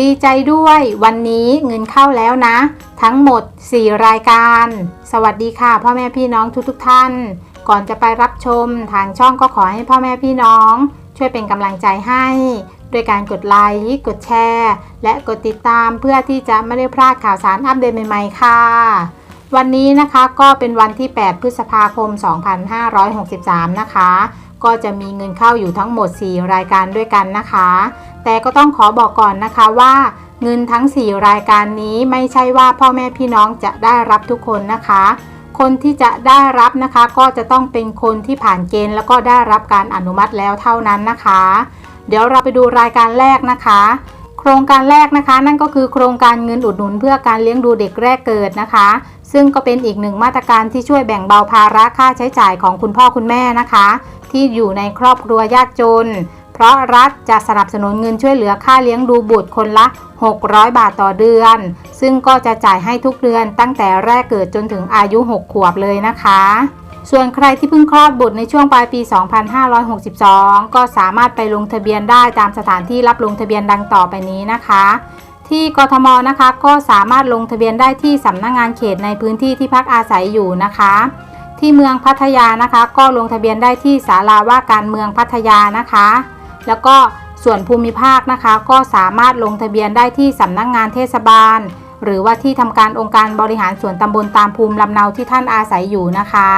ดีใจด้วยวันนี้เงินเข้าแล้วนะ ทั้งหมด 4 รายการ สวัสดีค่ะ พ่อแม่พี่น้องทุกๆทท่าน ก่อนจะไปรับชมทางช่องก็ขอให้พ่อแม่พี่น้อง ช่วยเป็นกำลังใจให้ด้วยการกดไลค์กดแชร์ และกดติดตามเพื่อที่จะไม่ได้พลาดข่าวสารอัปเดตใหม่ ๆ ค่ะ วันนี้นะคะก็เป็นวันที่ 8 พฤษภาคม 2563 นะคะ ก็จะมีเงินเข้าอยู่ทั้งหมด 4 รายการด้วยกันนะคะ แต่ก็ต้องขอบอกก่อนนะคะว่าเงินทั้ง 4 รายการนี้ไม่ใช่ว่าพ่อแม่พี่น้องจะได้รับทุกคนนะคะ คนที่จะได้รับนะคะก็จะต้องเป็นคนที่ผ่านเกณฑ์แล้วก็ได้รับการอนุมัติแล้วเท่านั้นนะคะ เดี๋ยวเราไปดูรายการแรกนะคะ โครงการแรกนะคะ นั่นก็คือโครงการเงินอุดหนุนเพื่อการเลี้ยงดูเด็กแรกเกิดนะคะ ซึ่งก็เป็นอีกหนึ่งมาตรการที่ช่วยแบ่งเบาภาระค่าใช้จ่ายของคุณพ่อคุณแม่นะคะ ที่อยู่ในครอบครัวยากจน เพราะรัฐจะสนับสนุนเงินช่วยเหลือค่าเลี้ยงดูบุตรคนละ 600 บาทต่อเดือน ซึ่งก็จะจ่ายให้ทุกเดือนตั้งแต่แรกเกิดจนถึงอายุ 6 ขวบเลยนะคะ ส่วนใครที่เพิ่งคลอดบุตรในช่วงปลายปี 2562 ก็สามารถไปลงทะเบียนได้ตามสถานที่รับลงทะเบียนดังต่อไปนี้นะคะ ที่กทมนะคะก็สามารถลงทะเบียนได้ที่สำนักงงานเขตในพื้นที่ที่พักอาศัยอยู่นะคะ ที่เมืองพัทยานะคะ ก็ลงทะเบียนได้ที่ศาลาว่าการเมืองพัทยานะคะ แล้วก็ส่วนภูมิภาคนะคะ ก็สามารถลงทะเบียนได้ที่สำนักงงานเทศบาล หรือว่าที่ทำการองค์การบริหารส่วนตำบลตามภูมิลำเนาที่ท่านอาศัยอยู่นะคะ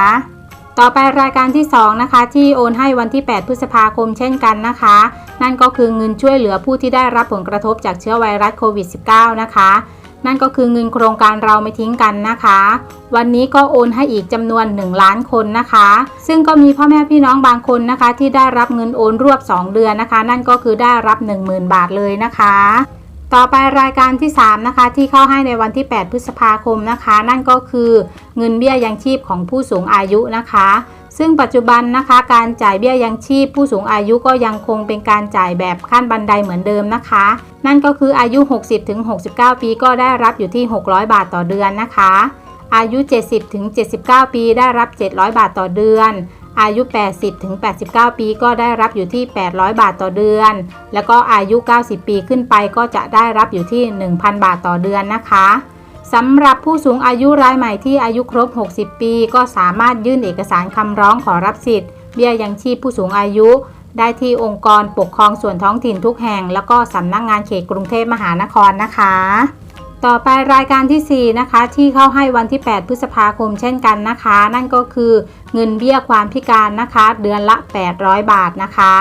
ต่อไปรายการที่ 2 นะคะ ที่โอนให้วันที่ 8 พฤษภาคมเช่นกันนะคะ นั่นก็คือเงินช่วยเหลือผู้ที่ได้รับผลกระทบจากเชื้อไวรัสโควิด -19 นะคะ นั่นก็คือเงินโครงการเราไม่ทิ้งกันนะคะ วันนี้ก็โอนให้อีกจำนวน 1 ล้านคนนะคะ ซึ่งก็มีพ่อแม่พี่น้องบางคนนะคะ ที่ได้รับเงินโอนรวบ 2 เดือนนะคะ นั่นก็คือได้รับ 10,000 บาทเลยนะคะ ต่อไปรายการที่ 3 นะคะ ที่เข้าให้ในวันที่ 8 พฤษภาคมนะคะ นั่นก็คือเงินเบี้ยยังชีพของผู้สูงอายุนะคะ ซึ่งปัจจุบันนะคะการจ่ายเบี้ยยังชีพผู้สูงอายุก็ยังคงเป็นการจ่ายแบบขั้นบันไดเหมือนเดิมนะคะ นั่นก็คืออายุ 60-69 ปีก็ได้รับอยู่ที่ 600 บาทต่อเดือนนะคะ อายุ 70-79 ปีได้รับ 700 บาทต่อเดือน อายุ 80-89 ปีก็ได้รับอยู่ที่ 800 บาทต่อเดือน แล้วก็อายุ 90 ปีขึ้นไปก็จะได้รับอยู่ที่ 1,000 บาทต่อเดือนนะคะสำหรับผู้สูงอายุรายใหม่ที่อายุครบ 60 ปี ก็สามารถยื่นเอกสารคำร้องขอรับสิทธิ์ เบี้ยยังชีพผู้สูงอายุ ได้ที่องค์กรปกครองส่วนท้องถิ่นทุกแห่ง แล้วก็สำนักงงานเขตกรุงเทพมหานครนะคะ ต่อไปรายการทีสี่ 4 นะคะ ที่เข้าให้วันที่ 8 พฤษภาคมเช่นกันนะคะ นั่นก็คือเงินเบี้ยความพิการนะคะ เดือนละ 800 บาทนะคะ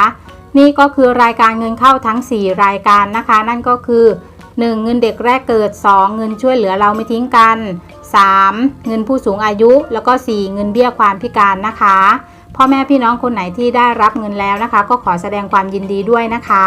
นี่ก็คือรายการเงินเข้าทั้ง 4 รายการนะคะ นั่นก็คือ 1. เงินเด็กแรกเกิด 2. เงินช่วยเหลือเราไม่ทิ้งกัน 3. เงินผู้สูงอายุ แล้วก็ 4. เงินเบี้ยความพิการนะคะพ่อแม่พี่น้องคนไหนที่ได้รับเงินแล้วนะคะ ก็ขอแสดงความยินดีด้วยนะคะ